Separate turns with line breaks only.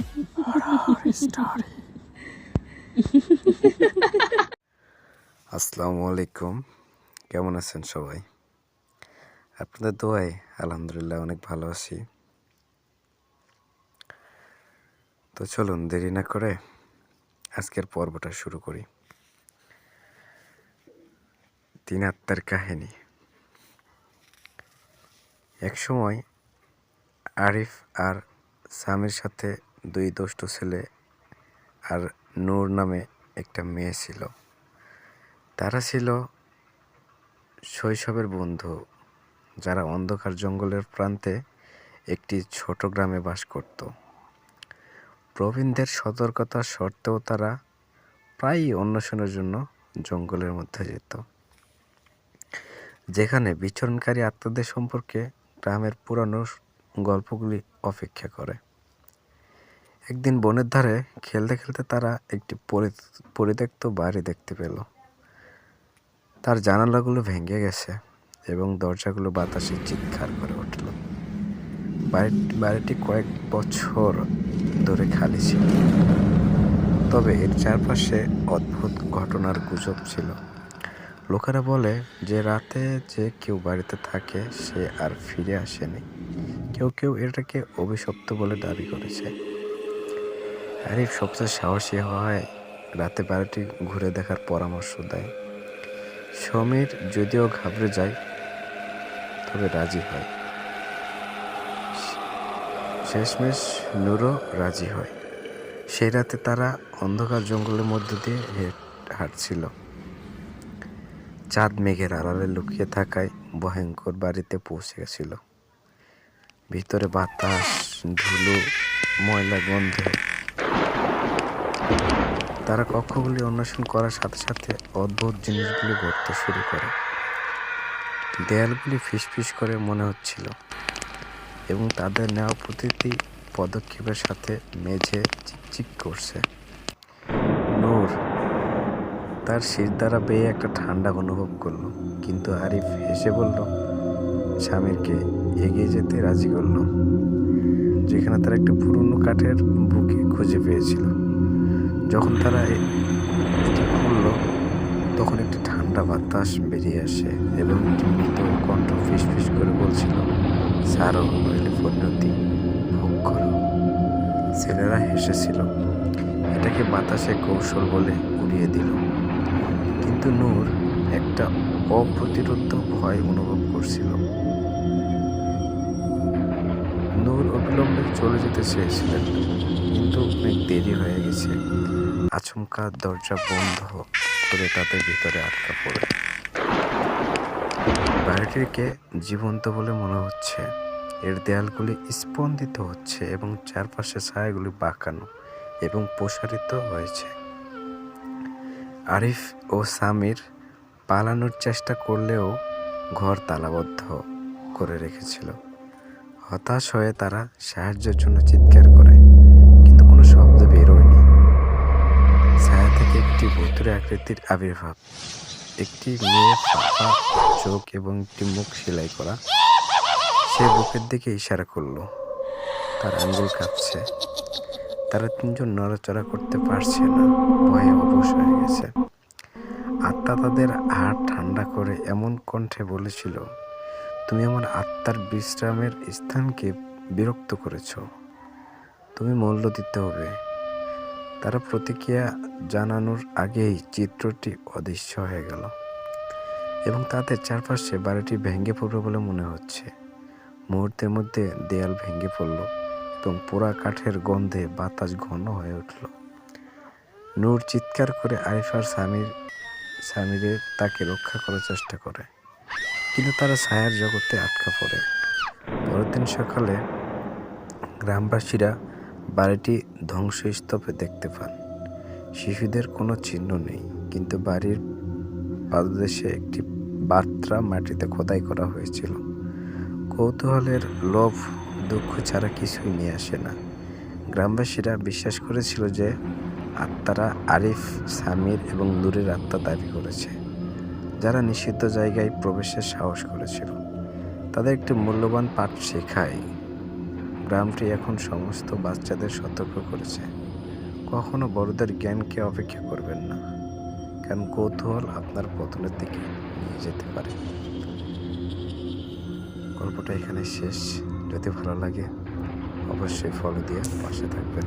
আসসালামু আলাইকুম। কেমন আছেন সবাই? আপনাদের দোয়ায় আলহামদুলিল্লাহ অনেক ভালো আছি। তো চলুন, দেরি না করে আজকের পর্বটা শুরু করি। তিন আত্মার কাহিনী। একসময় আরিফ আর স্বামীর সাথে দুই দুষ্ট ছেলে আর নূর নামে একটা মেয়ে ছিল। তারা ছিল শৈশবের বন্ধু, যারা অন্ধকার জঙ্গলের প্রান্তে একটি ছোট গ্রামে বাস করত। প্রবীণদের সতর্কতা সত্ত্বেও তারা প্রায়ই অন্বেষণের জন্য জঙ্গলের মধ্যে যেত। যেখানে বিচরণকারী আত্মাদের সম্পর্কে গ্রামের পুরানো গল্পগুলি অপেক্ষা করে। একদিন বনের ধারে খেলতে খেলতে তারা একটি পরি- পরিত্যক্ত বাড়ি দেখতে পেল। তার জানালাগুলো ভেঙে গেছে এবং দরজাগুলো বাতাসে চিৎকার করে উঠল। বাড়ি বাড়িটি কয়েক বছর ধরে খালি ছিল। তবে এর চারপাশে অদ্ভুত ঘটনার গুজব ছিল। লোকেরা বলে যে রাতে যে কেউ বাড়িতে থাকে, সে আর ফিরে আসেনি। কেউ কেউ এটাকে অভিশপ্ত বলে দাবি করেছে। আরিফ সবচেয়ে সাহসী হয় রাতে বাড়িটি ঘুরে দেখার পরামর্শ দেয়। সমীর যদিও ঘাবড়ে যায়, তবে রাজি হয়। শেষমেশ নুরও রাজি হয়। সেই রাতে তারা অন্ধকার জঙ্গলের মধ্যে দিয়ে হেঁট- হাঁটছিল। চাঁদ মেঘের আড়ালে লুকিয়ে থাকায় ভয়ঙ্কর বাড়িতে পৌঁছে গেছিল। ভিতরে বাতাস, ধুলো, ময়লা গন্ধে তারা কক্ষগুলি অন্বেষণ করার সাথে সাথে অদ্ভুত জিনিসগুলি ঘটতে শুরু করে। দেয়ালগুলি ফিসফিস করে মনে হচ্ছিল এবং তাদের নেওয়া প্রতিটি পদক্ষেপের সাথে মেঝে চিকচিক করছে। নূর তার শির দ্বারা বেয়ে একটা ঠান্ডা অনুভব করল, কিন্তু আরিফ হেসে বলল, স্বামীরকে এগিয়ে যেতে রাজি করল যেখানে তারা একটা পুরনো কাঠের বুকে খুঁজে পেয়েছিল। যখন তারা এটি খুলল তখন একটি ঠান্ডা বাতাস বেরিয়ে আসে এবং একটি মৃত কণ্ঠ ফিস ফিস করে বলছিল সারো নইলে পরিণতি ভোগ করো ছেলেরা হেসেছিল, এটাকে বাতাসে কৌশল বলে উড়িয়ে দিল। কিন্তু নূর একটা অপ্রতিরোধ ভয় অনুভব করছিল। নূর অবিলম্বে চলে যেতে চেয়েছিলেন, কিন্তু অনেক দেরি হয়ে গেছে। আচমকা দরজা বন্ধ করে তাদের ভিতরে আটকা পড়ে। বাড়িটিকে জীবন্ত বলে মনে হচ্ছে। এর দেয়ালগুলি স্পন্দিত হচ্ছে এবং চারপাশে ছায়াগুলি বাঁকানো এবং প্রসারিত হয়েছে। আরিফ ও সামির পালানোর চেষ্টা করলেও ঘর তালাবদ্ধ করে রেখেছিল। হতাশ হয়ে তারা সাহায্যের জন্য চিৎকার করে, কিন্তু কোনো শব্দ বেরোয়নি ছায়া থেকে একটি ভুতুরে আকৃতির আবির্ভাব। একটি মেয়ে ফাঁপা চোখ এবং একটি মুখ সেলাই করা, সে বুকের দিকে ইশারা করল। তার আঙ্গুল কাঁপছে। তারা তিনজন নড়াচড়া করতে পারছে না। ভয়ে অবশ হয়ে গেছে। আত্মা তাদের হাড় ঠান্ডা করে এমন কণ্ঠে বলেছিল তুমি আমার আত্মার বিশ্রামের স্থানকে বিরক্ত করেছ। তুমি মূল্য দিতে হবে। তারা প্রতিক্রিয়া জানানোর আগেই চিত্রটি অদৃশ্য হয়ে গেল এবং তাদের চারপাশে বাড়িটি ভেঙে পড়বে বলে মনে হচ্ছে। মুহূর্তের মধ্যে দেয়াল ভেঙে পড়ল এবং পোড়া কাঠের গন্ধে বাতাস ঘন হয়ে উঠল। নূর চিৎকার করে আরিফার স্বামীর স্বামীরের তাকে রক্ষা করার চেষ্টা করে। কিন্তু তারা ছায়ার জগতে আটকা পড়ে। পরের দিন সকালে গ্রামবাসীরা বাড়িটি ধ্বংসস্তূপে দেখতে পান। শিশুদের কোনো চিহ্ন নেই, কিন্তু বাড়ির পাদদেশে একটি বার্তা মাটিতে খোদাই করা হয়েছিল। কৌতূহলের লোভ, দুঃখ ছাড়া কিছুই নিয়ে আসে না। গ্রামবাসীরা বিশ্বাস করেছিল যে আত্মারা আরিফ, সামির এবং নূরের আত্মা দাবি করেছে। যারা নিষিদ্ধ জায়গায় প্রবেশের সাহস করেছিল, তাদের একটি মূল্যবান পাঠ শেখায়। গ্রামটি এখন সমস্ত বাচ্চাদের সতর্ক করেছে। কখনো বড়দের জ্ঞানকে অপেক্ষা করবেন না, কারণ কৌতূহল আপনার পতনের দিকে নিয়ে যেতে পারে। গল্পটা এখানে শেষ। যদি ভালো লাগে, অবশ্যই ফলো দিয়ে পাশে থাকবেন।